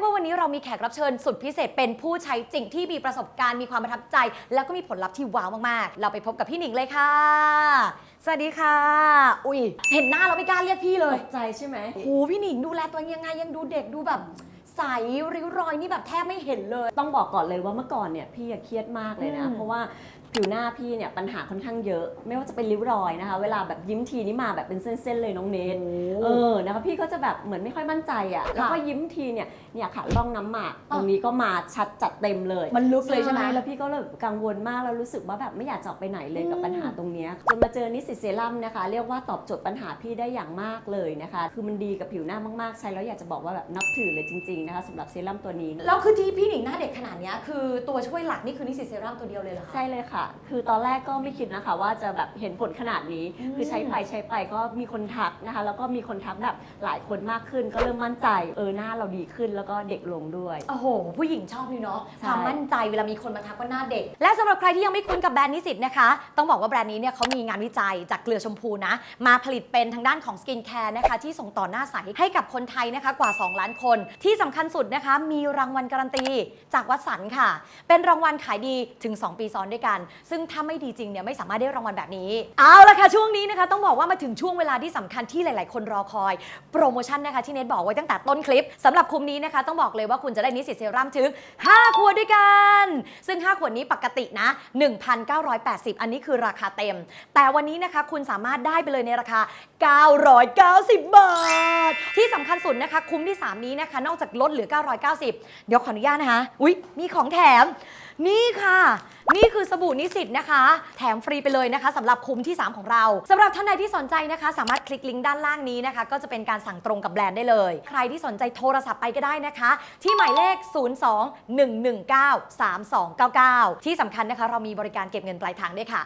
กว่าวันนี้เรามีแขกรับเชิญสุดพิเศษเป็นผู้ใช้จริงที่มีประสบการณ์มีความประทับใจ แล้วก็มีผลลัพธ์ที่ว้าวมากๆ เราไปพบกับพี่หนิงเลยค่ะ สวัสดีค่ะ อุ้ยเห็นหน้าเราไม่กล้าเรียกพี่เลตยกใจใช่ไหมโอ้โหพี่หนิงดูแลตัวเองยังไงยังดูเด็กดูแบบใสริ้วรอยนี่แบบแทบไม่เห็นเลย ต้องบอกก่อนเลยว่าเมื่อก่อนเนี่ยพี่อะเครียดมากเลยนะ อืมเพราะว่า ผิวหน้าพี่เนี่ยปัญหาค่อนข้างเยอะ ไม่ว่าจะเป็นริ้วรอยนะคะ เวลาแบบยิ้มทีนี่มาแบบเป็นเส้นๆเลยน้องเนทเออนะคะพี่ก็จะแบบเหมือนไม่ค่อยมั่นใจอะแล้วก็ยิ้มทีเนี่ยเนี่ยค่ะร่องน้ำหมากตรงนี้ก็มาชัดจัดเต็มเลยมันลึกเลยใช่ไหมแล้วพี่ก็เลยกังวลมากแล้วรู้สึกว่าแบบไม่อยากจะออกไปไหนเลยกับอืมปัญหาตรงเนี้ยจนมาเจอนิสสิตเซรั่มนะคะ เรียกว่าตอบโจทย์ปัญหาพี่ได้อย่างมากเลยนะคะ คือมันดีกับผิวหน้ามากๆใช้แล้วอยากจะบอกว่าแบบนับถือเลยจริงๆนะคะสำหรับเซรั่มตัวนี้แล้วคือที่พี่หนิงหน้าเด็กขนาดเนี้ยคือตัวช่วยหลักนี่คือนิสสิตเซรั่มตัวเดียวเลยเหรอคะใช่เลยค่ะคือตอนแรกก็ไม่คิดนะคะ ว่าจะแบบเห็นผลขนาดนี้อืมคือใช้ไปใช้ไปก็มีคนทักนะคะ แล้วก็มีคนทักแบบหลายคนมากขึ้น ก็เริ่มมั่นใจ เออหน้าเราดีขึ้นแล้วก็เด็กลงด้วย โอ้โห ผู้หญิงชอบนี่เนาะใช่ ความมั่นใจเวลามีคนมาทักว่าหน้าเด็ก และสำหรับใครที่ยังไม่คุ้นกับแบรนด์นิสิตนะคะ ต้องบอกว่าแบรนด์นี้เนี่ยเขามีงานวิจัยจากเกลือชมพูนะ มาผลิตเป็นทางด้านของสกินแคร์นะคะ ที่ส่งต่อหน้าใสให้กับคนไทยนะคะกว่า 2 ล้านคน ที่สำคัญสุดนะคะ มีรางวัลการันตีจากวัดสันค่ะ เป็นรางวัลขายดีถึง 2 ปีซ้อนด้วยกันซึ่งถ้าไม่ดีจริงเนี่ยไม่สามารถได้รางวัลแบบนี้ เอาละค่ะช่วงนี้นะคะต้องบอกว่ามาถึงช่วงเวลาที่สำคัญที่หลาย ๆ คนรอคอย โปรโมชั่นนะคะที่เน็ตบอกไว้ตั้งแต่ต้นคลิปสำหรับคุมนี้นะคะต้องบอกเลยว่าคุณจะได้นิสิตเซรั่มถึง 5 ขวดด้วยกัน ซึ่ง 5 ขวดนี้ปกตินะ 1,980 อันนี้คือราคาเต็ม แต่วันนี้นะคะคุณสามารถได้ไปเลยในราคา 990 บาท ที่สำคัญสุดนะคะคุ้มที่ 3 นี้นะคะ นอกจากลดเหลือ 990 เดี๋ยวขออนุญาตนะคะ อุ๊ย มีของแถม นี่ค่ะ นี่คือสบู่นิสิตนะคะ แถมฟรีไปเลยนะคะสำหรับคุ้มที่ 3 ของเราสำหรับท่านใดที่สนใจนะคะ สามารถคลิกลิงก์ด้านล่างนี้นะคะ ก็จะเป็นการสั่งตรงกับแบรนด์ได้เลย ใครที่สนใจโทรศัพท์ไปก็ได้นะคะ ที่หมายเลข 02-119-3299 ที่สำคัญนะคะ เรามีบริการเก็บเงินปลายทางด้วยค่ะ